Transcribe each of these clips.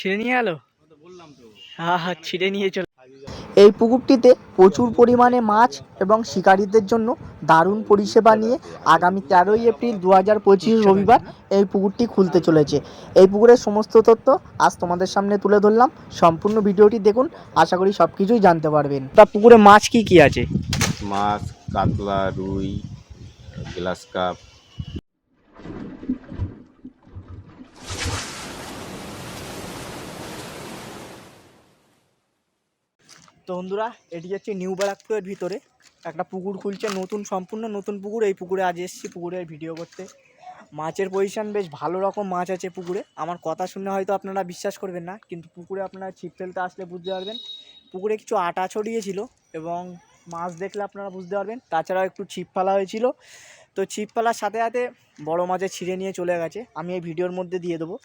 ছিঁড়ে নিয়ে গেল হ্যাঁ হ্যাঁ ছিঁড়ে নিয়ে চলে। এই পুকুরটিতে প্রচুর পরিমাণে মাছ এবং শিকারীদের জন্য দারুণ পরিষেবা নিয়ে আগামী তেরোই এপ্রিল দু হাজার পঁচিশ রবিবার এই পুকুরটি খুলতে চলেছে। এই পুকুরের সমস্ত তথ্য আজ তোমাদের সামনে তুলে ধরলাম। সম্পূর্ণ ভিডিওটি দেখুন। আশা করি সব কিছুই জানতে পারবেন। তা পুকুরে মাছ কি কি আছে? মাছ কাতলা রুই গ্লাস কাপ তো বন্ধুরা, এটি হচ্ছে নিউ ব্যারাকপুরের ভিতরে। একটা পুকুর খুলছে, নতুন, সম্পূর্ণ নতুন পুকুর। এই পুকুরে আজ এসেছি পুকুরের ভিডিও করতে। মাছের পজিশন বেশ ভালো রকম মাছ আছে পুকুরে। আমার কথা শুনে হয়তো আপনারা বিশ্বাস করবেন না, কিন্তু পুকুরে আপনারা ছিপ ফেলতে আসলে বুঝতে পারবেন। পুকুরে কিছু আটা ছড়িয়েছিল এবং মাছ দেখলে আপনারা বুঝতে পারবেন। তাছাড়াও একটু ছিপ ফেলা হয়েছিল। তো ছিপ ফেলার সাথে সাথে বড় মাছে ছিঁড়ে নিয়ে চলে গেছে। আমি এই ভিডিওর মধ্যে দিয়ে দেবো।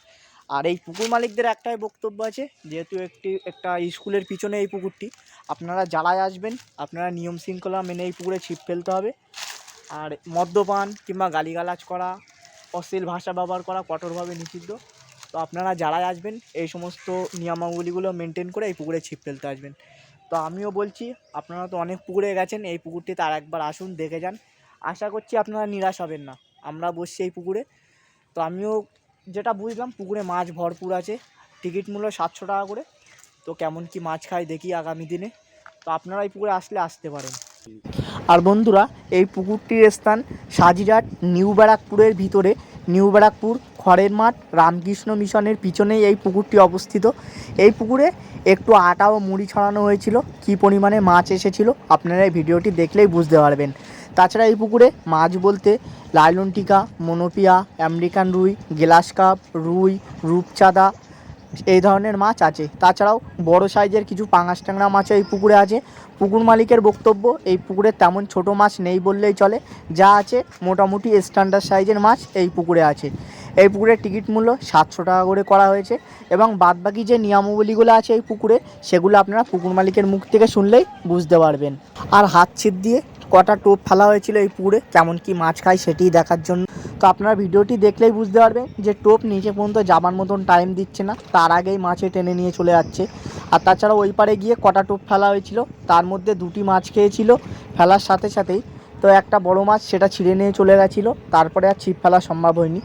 আর এই পুকুর মালিকদের একটাই বক্তব্য আছে, যেহেতু একটি, একটা স্কুলের পিছনে এই পুকুরটি। আপনারা যারাই আসবেন, আপনারা নিয়ম শৃঙ্খলা মেনে এই পুকুরে ছিপ ফেলতে হবে। আর মদ্যপান কিংবা গালিগালাজ করা, অশ্লীল ভাষা ব্যবহার করা কঠোরভাবে নিষিদ্ধ। তো আপনারা যারাই আসবেন, এই সমস্ত নিয়মাবলীগুলো মেনটেন করে এই পুকুরে ছিপ ফেলতে আসবেন। তো আমিও বলছি, আপনারা তো অনেক পুকুরে গেছেন, এই পুকুরটিতে আর একবার আসুন, দেখে যান। আশা করছি আপনারা নিরাশ হবেন না। আমরা বসছি এই পুকুরে। তো আমিও যেটা বুঝলাম, পুকুরে মাছ ভরপুর আছে। টিকিট মূল্য সাতশো টাকা করে। তো কেমন কি মাছ খায় দেখি আগামী দিনে। তো আপনারা এই পুকুরে আসলে আসতে পারেন। আর বন্ধুরা, এই পুকুরটির স্থান সাজিরহাট, নিউ ব্যারাকপুরের ভিতরে। নিউ ব্যারাকপুর, খড়ের মাঠ, রামকৃষ্ণ মিশনের পিছনেই এই পুকুরটি অবস্থিত। এই পুকুরে একটু আটা ও মুড়ি ছড়ানো হয়েছিল। কী পরিমাণে মাছ এসেছিল, আপনারা এই ভিডিওটি দেখলেই বুঝতে পারবেন। তাছাড়া এই পুকুরে মাছ বলতে লাইলন টিকা, মনোপিয়া, আমেরিকান রুই, গ্লাস কাপ, রুই, রূপচাঁদা এই ধরনের মাছ আছে। তাছাড়াও বড় সাইজের কিছু পাঙাশ ট্যাংরা মাছও এই পুকুরে আছে। পুকুর মালিকের বক্তব্য, এই পুকুরে তেমন ছোট মাছ নেই বললেই চলে। যা আছে মোটামুটি স্ট্যান্ডার্ড সাইজের মাছ এই পুকুরে আছে। এই পুকুরের টিকিট মূল্য সাতশো টাকা করে করা হয়েছে এবং বাদবাকি যে নিয়মাবলীগুলো আছে এই পুকুরে, সেগুলো আপনারা পুকুর মালিকের মুখ থেকে শুনলেই বুঝতে পারবেন। আর হাত ছিপ দিয়ে কটা টোপ ফেলা হয়েছিল এই পুকুরে, কেমন কি মাছ খায় সেটি দেখার জন্য। তো আপনারা ভিডিওটি দেখলেই বুঝতে পারবেন যে টোপ নিচে পর্যন্ত যাবার মতন টাইম দিচ্ছে না, তার আগেই মাছে টেনে নিয়ে চলে যাচ্ছে। আর তাছাড়া ওই পারে গিয়ে কটা টোপ ফেলা হয়েছিল, তার মধ্যে দুটি মাছ খেয়েছিল ফেলার সাথে সাথেই। তো একটা বড় মাছ সেটা ছিঁড়ে নিয়ে চলে গেছিল, তারপরে আর ছিপ ফেলা সম্ভব হয়নি।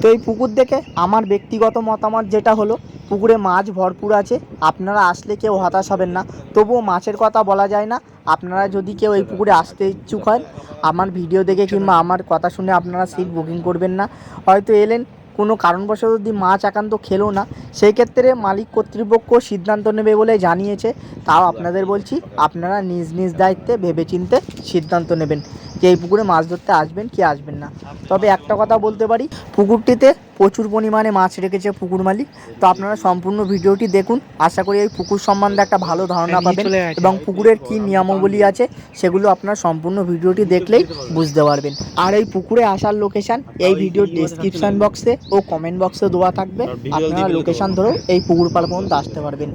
তো এই পুকুর দেখে আমার ব্যক্তিগত মতামত যেটা হলো, পুকুরে মাছ ভরপুর আছে, আপনারা আসলে কেউ হতাশ হবেন না। তবুও মাছের কথা বলা যায় না, আপনারা যদি কেউ এই পুকুরে আসতে ইচ্ছুক হয় আমার ভিডিও দেখে কিংবা আমার কথা শুনে আপনারা সিট বুকিং করবেন না। হয়তো এলেন, কোনো কারণবশত যদি মাছ একান্ত খেলো না, সেই ক্ষেত্রে মালিক কর্তৃপক্ষ সিদ্ধান্ত নেবে বলে জানিয়েছে। তাও আপনাদের বলছি, আপনারা নিজ নিজ দায়িত্বে ভেবেচিন্তে সিদ্ধান্ত নেবেন। যে এই পুকুরে মাছ ধরতে আসবেন কি আসবেন না। তবে একটা কথা বলতে পারি, পুকুরটিতে প্রচুর পরিমাণে মাছ রেখেছে পুকুর মালিক। তো আপনারা সম্পূর্ণ ভিডিওটি দেখুন। আশা করি এই পুকুর সম্বন্ধে একটা ভালো ধারণা হ্যাঁ, পাবেন এবং পুকুরের কি নিয়মাবলী আছে সেগুলো আপনারা সম্পূর্ণ ভিডিওটি দেখলেই বুঝতে পারবেন। আর এই পুকুরে আসার লোকেশন এই ভিডিওর ডিসক্রিপশন বক্সে ও কমেন্ট বক্সে দেওয়া থাকবে। আপনারা লোকেশন ধরেও এই পুকুর পার পর্যন্ত আসতে পারবেন।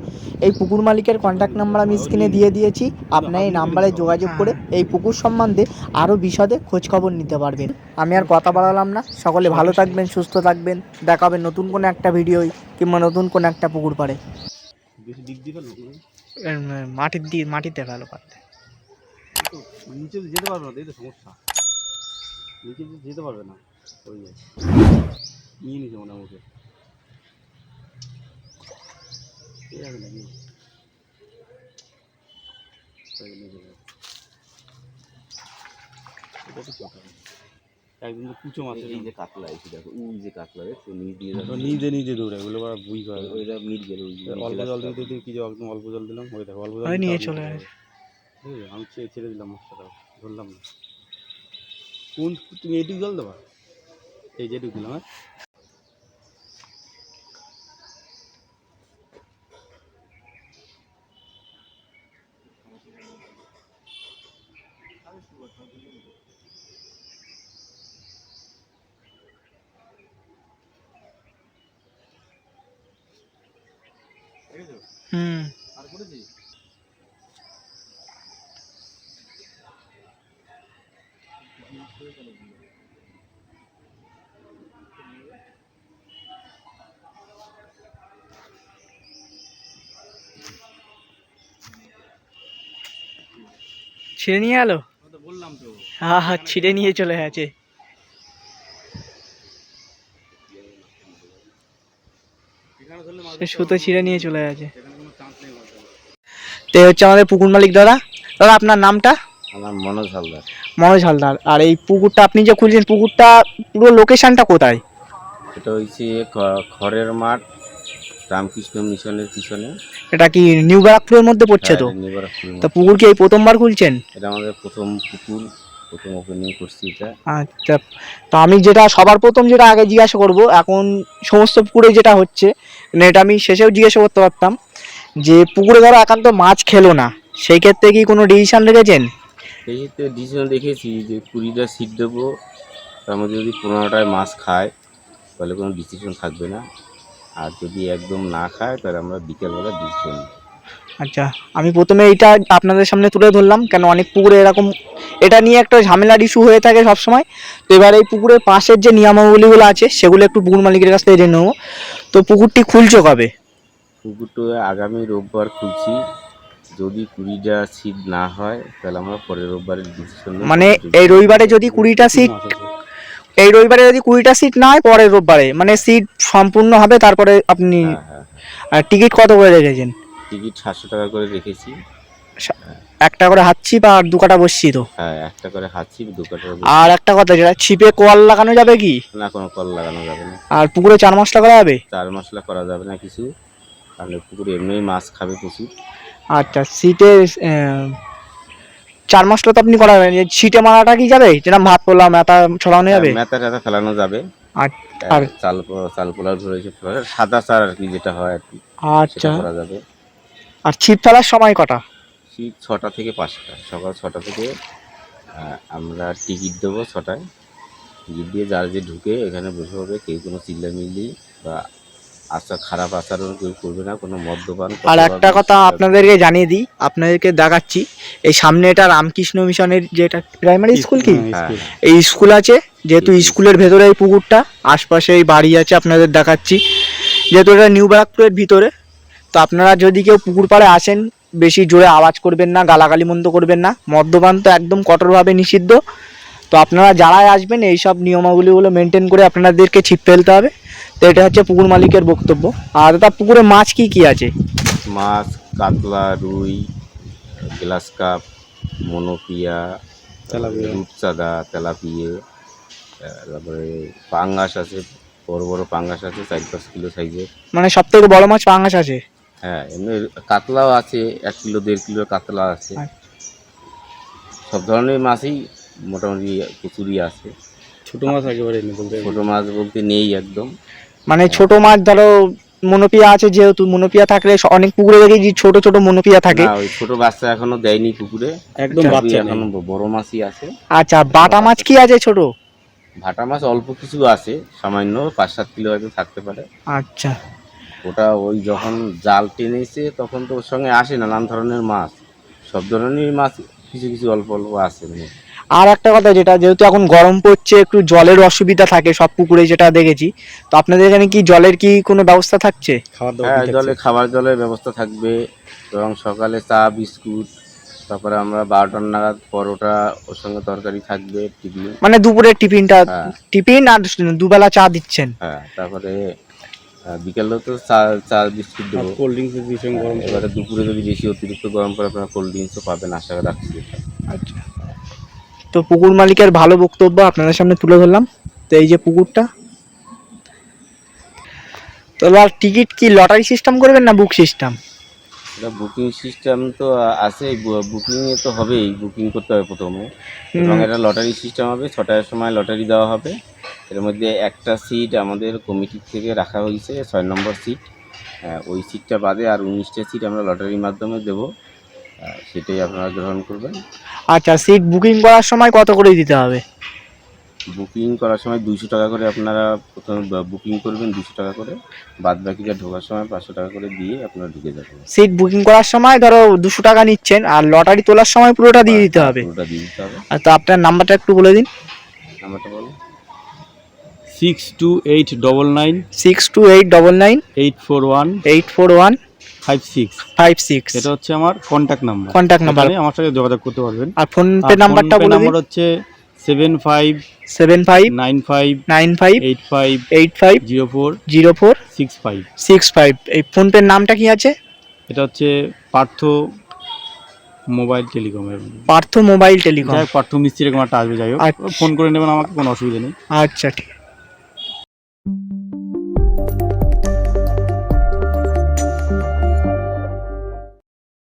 এই পুকুর মালিকের কন্ট্যাক্ট নাম্বার আমি স্ক্রিনে দিয়ে দিয়েছি। আপনার এই নাম্বারে যোগাযোগ করে এই পুকুর সম্বন্ধে আরও বিশদে খোঁজখবর নিতে পারবেন। আমি আর কথা বাড়ালাম না। সকলে ভালো থাকবেন সুস্থ থাকবেন। দেখা হবে নতুন কোনো একটা ভিডিওই কিংবা নতুন কোনো একটা পুকুর পাড়ে। মাটির দিয়ে মাটিতে ভালো পারতে নিচে তো যেতে পারবে না এই তো সমস্যা। নিচে তো যেতে পারবে না ওই নিয়ে নিছে মোটামুটি। ঠিক আছে নাকি একদিন কুচো মাছ এই যে কাতলা যে দেখো ওই যে কাতলা দেখছ? নিচ দিয়ে দেখো নিজে নিজে দৌড়ায় ওগুলো আবার বুঝ করে। ওইটা মিট গেল ওই যে অল্প জল। দিতে দিতে কি যে একদম অল্প জল দিলাম ওই দেখো অল্প জল নিয়ে চলে আছে আমি ছেড়ে ছেড়ে দিলাম মাছটা ধরলাম না। কোন তুমি এইটুকু জল দেবা? এই যেটুকু দিলাম হ্যাঁ? ছিঁড়ে নিয়ে আলো বললাম হ্যাঁ হ্যাঁ ছিঁড়ে নিয়ে চলে গেছে। সুতো ছিঁড়ে নিয়ে চলে গেছে। তো এই হচ্ছে আমাদের পুকুর মালিক দাদা। দাদা আপনার নামটা? আমার মনোজ হালদার। মনোজ হালদার। আর এই পুকুরটা আপনি যে খুলছেন পুকুরটা পুরো লোকেশনটা কোথায়? এটা হচ্ছে খড়ের মাঠ রামকৃষ্ণ মিশনের পিছনে। এটা কি নিউ ব্যারাকপুরের মধ্যে পড়ছে তো? হ্যাঁ, নিবারকপুর মাঠ। তা পুকুর কি এই প্রথমবার খুলছেন এটা আমাদের প্রথম পুকুর প্রথম ওপেনিং করছি এটা। আচ্ছা তো আমি যেটা সবার প্রথম যেটা আগে জিজ্ঞাসা করব এখন সমস্ত পুকুরে যেটা হচ্ছে মানে এটা আমি শেষেও জিজ্ঞাসা করতে পারতাম। যে পুকুরে ধরো একান্ত মাছ খেলো না সেই ক্ষেত্রে কি কোনো ডিসিশন রেখেছেন? সেই ক্ষেত্রে ডিসিশন দেখেছি যে কুড়িটা সিট দেবো তার মধ্যে যদি পনেরোটায় মাছ খায় তাহলে কোনো ডিসিশন থাকবে না। আর যদি একদম না খায় তাহলে আমরা বিকেলবেলা ডিসিশন আচ্ছা আমি প্রথমে এইটা আপনাদের সামনে তুলে ধরলাম কেন অনেক পুকুরে এরকম এটা নিয়ে একটা ঝামেলার ইস্যু হয়ে থাকে সবসময়। তো এবার এই পুকুরের পাশের যে নিয়মাবলীগুলো আছে সেগুলো একটু পুকুর মালিকের কাছ থেকে জেনে নেব। তো পুকুরটি খুলছো কবে? পুকুরটা আগামী রোববার খুলছি। যদি কুড়িটা সিট না হয় তাহলে আমরা পরের রোববারের ডিসিশন মানে এই রবিবারে যদি কুড়িটা সিট এই রবিবারে যদি কুড়িটা সিট না হয় পরের রোববারে। মানে সিট সম্পূর্ণ হবে তারপরে আপনি হ্যাঁ হ্যাঁ টিকিট কত করে রেখেছেন? টিকিট সাতশো টাকা করে রেখেছি। একটা করে হাত ছিপ আর দু কাটা বসছি তো। হ্যাঁ একটা করে হাঁচি দু কাটার আর একটা কথা যেটা ছিপে কল লাগানো যাবে কি? না কোনো কল লাগানো যাবে না। আর পুকুরে চার মশলা করা যাবে? চার মশলা করা যাবে না কিছু। কারণ পুকুরে এমনিই মাছ খাবে প্রচুর। আচ্ছা আহ, চার মশলা তো আপনি করাবেন ছিটে মারাটা কি যাবে? যেটা ভাত পোলা মেতা ছড়ানো যাবে? মেথা টেথা ফেলানো যাবে। আর চাল চাল ধরে এসে সাদা চার আর কি যেটা হয় আর কি আচ্ছা। করা যাবে। আর ছিপ ফেলার সময় কটা? শীত ছটা থেকে পাঁচটা সকাল ছটা থেকে আমরা টিকিট দেবো ছটায়। টিকিট দিয়ে যার যে ঢুকে এখানে বসে হবে কেউ কোনো চিল্লা চিল্লামিল্লি বা আচার খারাপ আচরণ কেউ করবে না কোনো মদ্যপান আর একটা কথা আপনাদেরকে জানিয়ে দিই আপনাদেরকে দেখাচ্ছি এই সামনে এটা রামকৃষ্ণ মিশনের যেটা প্রাইমারি স্কুল কি? হ্যাঁ, এই স্কুল আছে যেহেতু স্কুলের ভেতরে এই পুকুরটা আশপাশে এই বাড়ি আছে আপনাদের দেখাচ্ছি। যেহেতু এটা নিউ ব্যারাকপুরের ভিতরে তো আপনারা যদি কেউ পুকুর পাড়ে আসেন বেশি জোরে আওয়াজ করবেন না গালাগালি মন্দ করবেন না মদ্যপান তো একদম কঠোরভাবে নিষিদ্ধ। তো আপনারা যারাই আসবেন এইসব নিয়মাবলীগুলো মেনটেন করে আপনাদেরকে ছিপ ফেলতে হবে। তো এটা হচ্ছে পুকুর মালিকের বক্তব্য। আর দাদা পুকুরে মাছ কি কি আছে? মাছ কাতলা রুই গ্লাস কাপ মনোপিয়া তেলাপিয়া। রূপচাঁদা তেলাপিয়ে তারপরে পাঙ্গাস আছে বড় বড় পাঙ্গাস আছে চার পাঁচ কিলো সাইজের। মানে সব থেকে বড় মাছ পাঙ্গাস আছে? হ্যাঁ এমনি কাতলাও আছে এক কিলো দেড় কিলো কাতলা আছে। আচ্ছা। সব ধরনের মাছই মোটামুটি প্রচুরই আছে। ছোট মাছ একেবারে ছোট মাছ বলতে নেই একদম। মানে ছোট মাছ ধরো মনোপিয়া আছে যেহেতু মনোপিয়া থাকলে অনেক পুকুরে দেখি ছোট ছোট মনোপিয়া থাকে। না ওই ছোট বাচ্চা এখনও দেয়নি পুকুরে। একদম বাচ্চা। এখনও বড় মাছই আছে। আচ্ছা বাটা মাছ কি আছে ছোট? ভাটা মাছ অল্প কিছু আছে সামান্য পাঁচ সাত কিলো হয়তো থাকতে পারে। আচ্ছা। ওটা ওই যখন জাল টেনেছে তখন তো ওর সঙ্গে আসে নানান ধরনের মাছ। সব ধরনের মাছ কিছু কিছু অল্প অল্প আছে। মানে আর একটা কথা যেটা যেহেতু এখন গরম পড়ছে একটু জলের অসুবিধা থাকে সব পুকুরে যেটা দেখেছি তো আপনাদের এখানে কি জলের কি কোনো ব্যবস্থা থাকছে? খাবার হ্যাঁ জলে খাবার জলের ব্যবস্থা থাকবে এবং সকালে চা বিস্কুট তারপরে আমরা বারোটার নাগাদ পরোটা ওর সঙ্গে তরকারি থাকবে টিফিন। মানে দুপুরের টিফিনটা হ্যাঁ। টিফিন আর দুবেলা চা দিচ্ছেন? হ্যাঁ তারপরে আহ, বিকেলেও তো চা চা বিস্কুট দেবো। কোল্ড ড্রিঙ্কস ভীষণ গরম এবারে দুপুরে যদি বেশি অতিরিক্ত গরম পড়ে আপনারা কোল্ড ড্রিঙ্কসও পাবেন আশা রাখছি। আচ্ছা। তো পুকুর মালিকের ভালো বক্তব্য আপনাদের সামনে তুলে ধরলাম। তো এই যে পুকুরটা। তো আর টিকিট কি লটারি সিস্টেম করবেন না বুক সিস্টেম এটা বুকিং সিস্টেম তো আছে বুকিং এ তো হবেই বুকিং করতে হবে প্রথমে। এবং এটা লটারি সিস্টেম হবে ছটার সময় লটারি দেওয়া হবে। এর মধ্যে একটা সিট আমাদের কমিটির থেকে রাখা হয়েছে ছয় নম্বর সিট ওই সিটটা বাদে আর উনিশটা সিট আমরা লটারির মাধ্যমে দেব। সেটাই আপনারা গ্রহণ করবেন। আচ্ছা সিট বুকিং করার সময় কত করে দিতে হবে? বুকিং করার সময় দুইশো টাকা করে আপনারা প্রথমে বুকিং করবেন দুশো টাকা করে। বাদ বাকিটা ঢোকার সময় পাঁচশো টাকা করে দিয়ে আপনারা ঢুকে যাবেন। সিট বুকিং করার সময় ধরো দুশো টাকা নিচ্ছেন আর লটারি তোলার সময় পুরোটা দিয়ে দিতে হবে। পুরোটা দিয়ে দিতে হবে। আর তো আপনার নাম্বারটা একটু বলে দিন। নাম্বারটা বলো six two eight double nine six two eight double nine eight four one eight four one five six five six এটা হচ্ছে আমার কন্ট্যাক্ট নাম্বার কন্ট্যাক্ট নাম্বার আমার সাথে যোগাযোগ করতে পারবেন। আর ফোন পে নাম্বারটা বলে নাম্বার হচ্ছে seven five seven five nine five nine five eight five eight five zero four zero four six five six five এই নামটা কি আছে? এটা হচ্ছে পার্থ মোবাইল টেলিকমের পার্থ মোবাইল টেলিকম। পার্থ মিস্ত্রি এরকম একটা আসবে যাই হোক। আচ্ছা। ফোন করে নেবেন আমাকে কোনো অসুবিধা নেই। আচ্ছা ঠিক।